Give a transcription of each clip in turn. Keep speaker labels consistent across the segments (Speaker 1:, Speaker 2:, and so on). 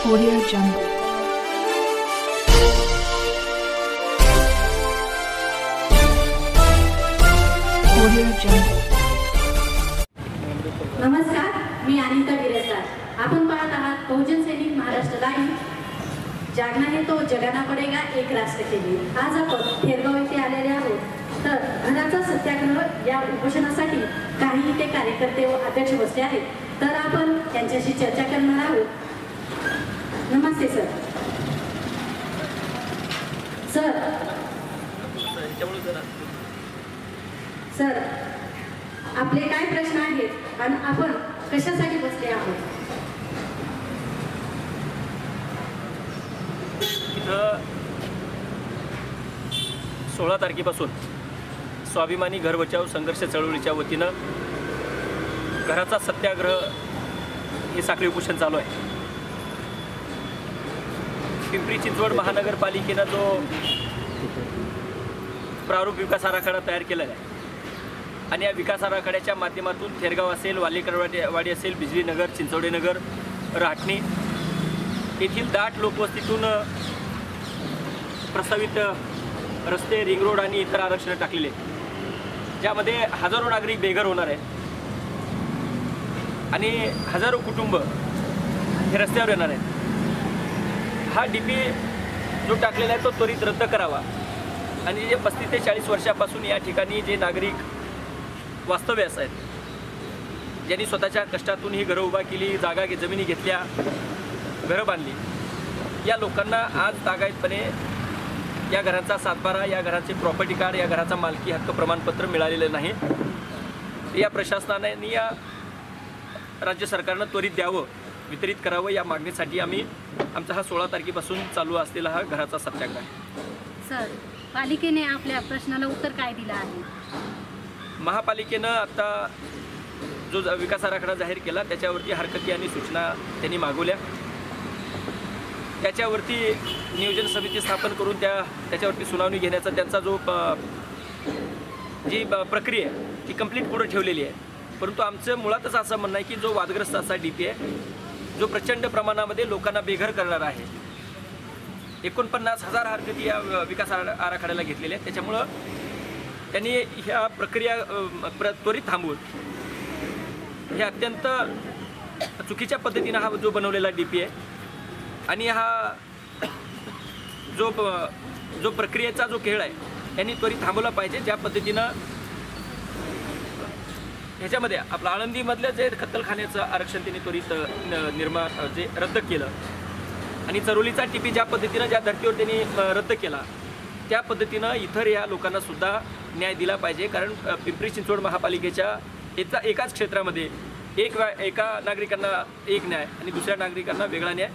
Speaker 1: Audio Jungle. Audio Jungle.
Speaker 2: नमस्कार मी अनिता गिरेसार. आपण पाहत आहात बहुजन सैनिक महाराष्ट्र लाईव्ह जागना तो जगाना पडेगा एक राष्ट्र केली. आज आपण थेरगाव येथे आलेले आहोत. तर घराचा सत्याग्रह या उपोषणासाठी काही इथे कार्यकर्ते व अध्यक्ष बसले आहेत. तर आपण त्यांच्याशी चर्चा करणार आहोत. नमस्ते सर. सर. सर आपले काय प्रश्न आहेत आणि आपण कशासाठी बसले आहोत?
Speaker 3: इथं सोळा तारखेपासून स्वाभिमानी घर बचाव संघर्ष चळवळीच्या वतीनं घराचा सत्याग्रह हे साखळी उपोषण चालू आहे. पिंपरी चिंचवड महानगरपालिकेनं जो प्रारूप विकास आराखडा तयार केलेला आहे. आणि या विकास आराखड्याच्या माध्यमातून थेरगाव असेल वालेकरवाडी वाडी असेल बिजलीनगर चिंचवडेनगर राटणी येथील दाट लोकवस्तीतून प्रस्तावित रस्ते रिंग रोड आणि इतर आरक्षणं टाकलेले ज्यामध्ये हजारो नागरिक बेघर होणार आहेत. आणि हजारो कुटुंब हे रस्त्यावर येणार आहेत. हा डी पी जो टाकलेला आहे तो त्वरित रद्द करावा. आणि जे पस्तीस ते चाळीस वर्षापासून या ठिकाणी जे नागरिक वास्तव्यास आहेत ज्यांनी स्वतःच्या कष्टातून ही घरं उभा केली जागा घे जमिनी घेतल्या घरं बांधली या लोकांना आज तागायतपणे या घरांचा सातबारा या घराचे प्रॉपर्टी कार्ड या घराचा मालकी हक्क प्रमाणपत्र मिळालेलं नाही. या प्रशासनाने या राज्य सरकारनं त्वरित द्यावं. वितरित करावं या मागणीसाठी आम्ही आमचा हा सोळा तारखेपासून चालू असलेला हा घराचा सत्याग्रह आहे.
Speaker 2: सर पालिकेने आपल्या प्रश्नाला उत्तर काय दिलं आहे?
Speaker 3: महापालिकेनं आता जो विकास आराखडा जाहीर केला त्याच्यावरती हरकती आणि सूचना त्यांनी मागवल्या. त्याच्यावरती नियोजन समिती स्थापन करून त्या त्याच्यावरती सुनावणी घेण्याचा त्यांचा जो जी प्रक्रिया ती कंप्लीट पुढे ठेवलेली आहे. परंतु आमचं मुळातच असं म्हणणं आहे की जो वादग्रस्त असा डी पी आहे जो प्रचंड प्रमाणामध्ये लोकांना बेघर करणार आहे. एकोणपन्नास हजार हरकती या विकास आरा- आराखड्याला घेतलेल्या आहेत. त्याच्यामुळं त्यांनी ह्या प्रक्रिया प्र त्वरित थांबवून हे अत्यंत चुकीच्या पद्धतीनं हा जो बनवलेला डी पी आहे आणि हा जो प- जो प्रक्रियेचा जो खेळ आहे त्यांनी त्वरित थांबवला पाहिजे. ज्या पद्धतीनं ह्याच्यामध्ये आपलं आळंदीमधलं जे कत्तलखान्याचं आरक्षण त्यांनी त्वरित निर्मा न- निर्माण जे रद्द केलं. आणि चरोलीचा टीपी ज्या पद्धतीनं ज्या धर्तीवर त्यांनी रद्द केला त्या पद्धतीनं इतर या लोकांना सुद्धा न्याय दिला पाहिजे. कारण पिंपरी चिंचवड महापालिकेच्या एका एकाच क्षेत्रामध्ये एक एका नागरिकांना एक न्याय आणि दुसऱ्या नागरिकांना वेगळा न्याय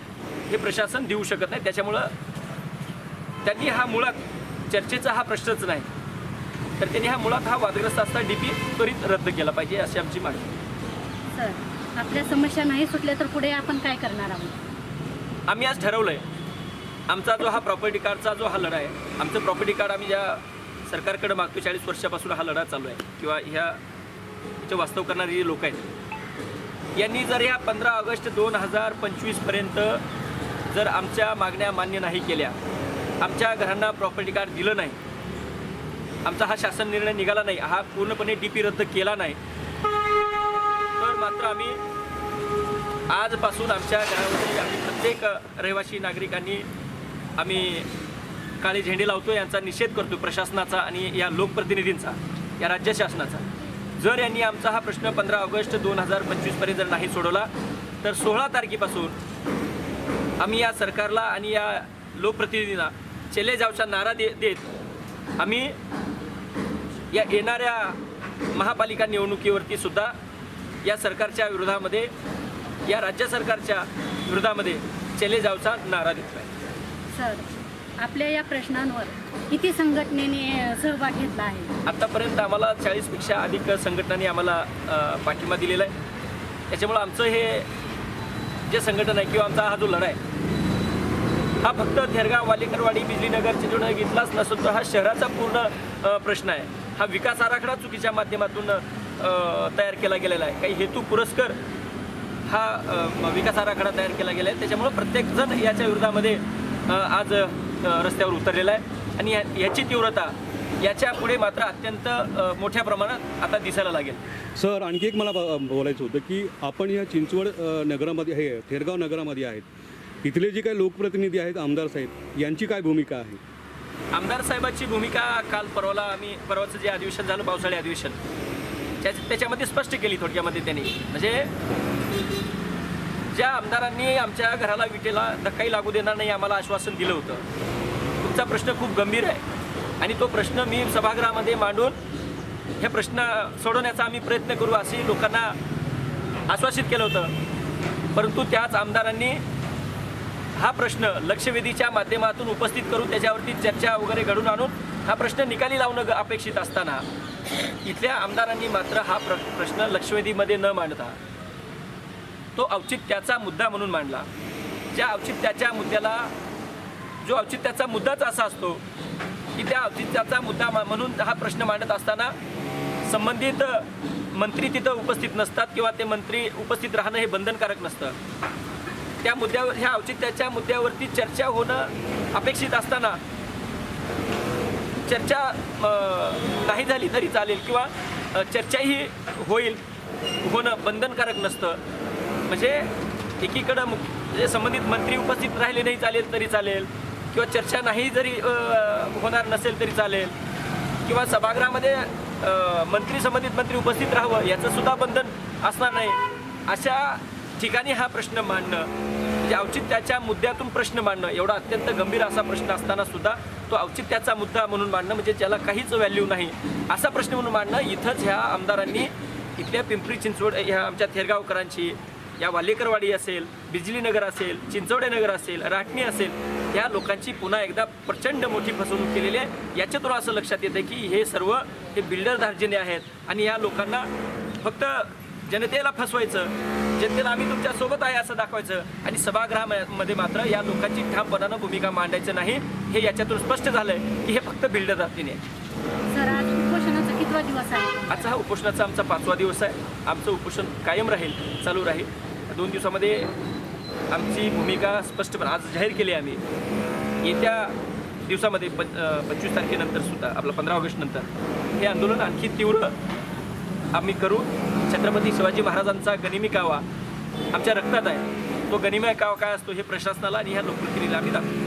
Speaker 3: हे प्रशासन देऊ शकत नाही. त्याच्यामुळं त्यांनी हा मुळात चर्चेचा हा प्रश्नच नाही. तर त्यांनी हा मुळात हा वादग्रस्त असता डी पी त्वरित रद्द केला पाहिजे अशी आमची मागणी
Speaker 2: सर आपल्या समस्या नाही सुटल्या तर पुढे आपण काय करणार आहोत?
Speaker 3: आम्ही आज ठरवलं आहे आमचा जो हा प्रॉपर्टी कार्डचा जो हा लढा आहे आमचं प्रॉपर्टी कार्ड आम्ही ज्या सरकारकडे मागतो चाळीस वर्षापासून हा लढा चालू आहे किंवा ह्या इथे वास्तव करणारी जी लोक आहेत यांनी जर ह्या पंधरा ऑगस्ट दोन हजार पंचवीसपर्यंत जर आमच्या मागण्या मान्य नाही केल्या आमच्या घरांना प्रॉपर्टी कार्ड दिलं नाही आमचा हा शासन निर्णय निघाला नाही. हा पूर्णपणे डी पी रद्द केला नाही. तर मात्र आम्ही आजपासून आमच्या घरामध्ये आम्ही प्रत्येक रहिवासी नागरिकांनी आम्ही काळे झेंडे लावतो यांचा निषेध करतो प्रशासनाचा आणि या लोकप्रतिनिधींचा या राज्य शासनाचा. जर यांनी आमचा हा प्रश्न पंधरा ऑगस्ट दोन हजार पंचवीसपर्यंत जर नाही सोडवला तर सोळा तारखेपासून आम्ही या सरकारला आणि या लोकप्रतिनिधींना चेले जावचा नारा दे देत आम्ही या येणाऱ्या महापालिका निवडणुकीवरती सुद्धा या सरकारच्या विरोधामध्ये या राज्य सरकारच्या विरोधामध्ये चले जावचा नारा देतोय
Speaker 2: सर आपल्या या प्रश्नांवर किती संघटनेने सहभाग घेतला आहे?
Speaker 3: आत्तापर्यंत आम्हाला चाळीसपेक्षा अधिक संघटनांनी आम्हाला पाठिंबा दिलेला आहे. त्याच्यामुळं आमचं हे जे संघटन आहे किंवा आमचा हा जो लढा आहे हा फक्त थेरगाव वालेकरवाडी बिजलीनगर चिंचवड घेतलाच नसून तर हा शहराचा पूर्ण प्रश्न आहे. हा विकास आराखडा चुकीच्या माध्यमातून तयार केला गेलेला आहे. काही हेतू पुरस्कर हा विकास आराखडा तयार केला गेला आहे. त्याच्यामुळं प्रत्येकजण याच्या विरोधामध्ये आज रस्त्यावर उतरलेला आहे. आणि या- याची तीव्रता याच्यापुढे मात्र अत्यंत मोठ्या प्रमाणात आता दिसायला लागेल.
Speaker 4: सर आणखी एक मला ब- बोलायचं होतं की आपण या चिंचवड नगरामध्ये हे थेरगाव नगरामध्ये आहेत. इथले जे काही लोकप्रतिनिधी आहेत आमदार साहेब यांची काय भूमिका आहे?
Speaker 3: आमदार साहेबाची भूमिका काल परवाला आम्ही परवाचं जे अधिवेशन झालं पावसाळी अधिवेशन त्याच्या त्याच्यामध्ये स्पष्ट केली थोडक्यामध्ये त्यांनी. म्हणजे ज्या आमदारांनी आमच्या घराला विटेला धक्काही लागू देणार नाही आम्हाला आश्वासन दिलं होतं. तुमचा प्रश्न खूप गंभीर आहे. आणि तो प्रश्न मी सभागृहामध्ये मांडून हे प्रश्न सोडवण्याचा आम्ही प्रयत्न करू असे लोकांना आश्वासित केलं होतं. परंतु त्याच आमदारांनी हा प्रश्न लक्षवेधीच्या माध्यमातून उपस्थित करून त्याच्यावरती चर्चा वगैरे घडून आणून हा प्रश्न निकाली लावणं ग- अपेक्षित असताना इथल्या आमदारांनी मात्र हा प्र प्रश्न लक्षवेधीमध्ये न मांडता तो औचित्याचा मुद्दा म्हणून मांडला. ज्या औचित्याच्या मुद्द्याला जो औचित्याचा मुद्दाच असा असतो की त्या औचित्याचा मुद्दा म्हणून हा प्रश्न मांडत असताना संबंधित मंत्री तिथं उपस्थित नसतात किंवा ते मंत्री उपस्थित राहणं हे बंधनकारक नसतं. त्या मुद्द्यावर ह्या औचित्याच्या मुद्द्यावरती चर्चा होणं अपेक्षित असताना चर्चा नाही झाली तरी चालेल किंवा चर्चाही होईल होणं बंधनकारक नसतं. म्हणजे एकीकडं मुख म्हणजे संबंधित मंत्री उपस्थित राहिले नाही चालेल तरी चालेल किंवा चर्चा नाही जरी होणार नसेल तरी चालेल किंवा सभागृहामध्ये मंत्री संबंधित मंत्री उपस्थित राहावं याचं सुद्धा बंधन असणार नाही. अशा ठिकाणी हा प्रश्न मांडणं म्हणजे औचित्याच्या मुद्द्यातून प्रश्न मांडणं एवढा अत्यंत गंभीर असा प्रश्न असताना सुद्धा तो औचित्याचा मुद्दा म्हणून मांडणं म्हणजे ज्याला काहीच व्हॅल्यू नाही असा प्रश्न म्हणून मांडणं. इथंच ह्या आमदारांनी इथल्या पिंपरी चिंचवड ह्या आमच्या थेरगावकरांची या वालेकरवाडी असेल बिजली नगर असेल चिंचवडेनगर असेल राटणी असेल या लोकांची पुन्हा एकदा प्रचंड मोठी फसवणूक केलेली आहे. याच्यातून असं लक्षात येतं की हे सर्व हे बिल्डर दार्जिने आहेत आणि या लोकांना फक्त जनतेला फसवायचं जनतेला आम्ही तुमच्यासोबत आहे असं दाखवायचं. आणि सभागृहामध्ये मात्र या लोकांची ठामपणानं भूमिका मांडायचं नाही हे याच्यातून स्पष्ट झालंय की हे फक्त बिल्डर आहे? आजचा हा उपोषणाचा आमचा पाचवा दिवस आहे. आमचं उपोषण कायम राहील चालू राहील. दोन दिवसामध्ये आमची भूमिका स्पष्टपणे आज जाहीर केली आम्ही. येत्या दिवसामध्ये पंचवीस तारखेनंतर सुद्धा आपलं पंधरा ऑगस्ट नंतर हे आंदोलन आणखी तीव्र आम्ही करू. छत्रपती शिवाजी महाराजांचा गनिमी कावा आमच्या रक्तात आहे. तो गनिमय कावा काय असतो हे प्रशासनाला आणि ह्या लोकप्रतिनिधीला आम्ही दाखवू.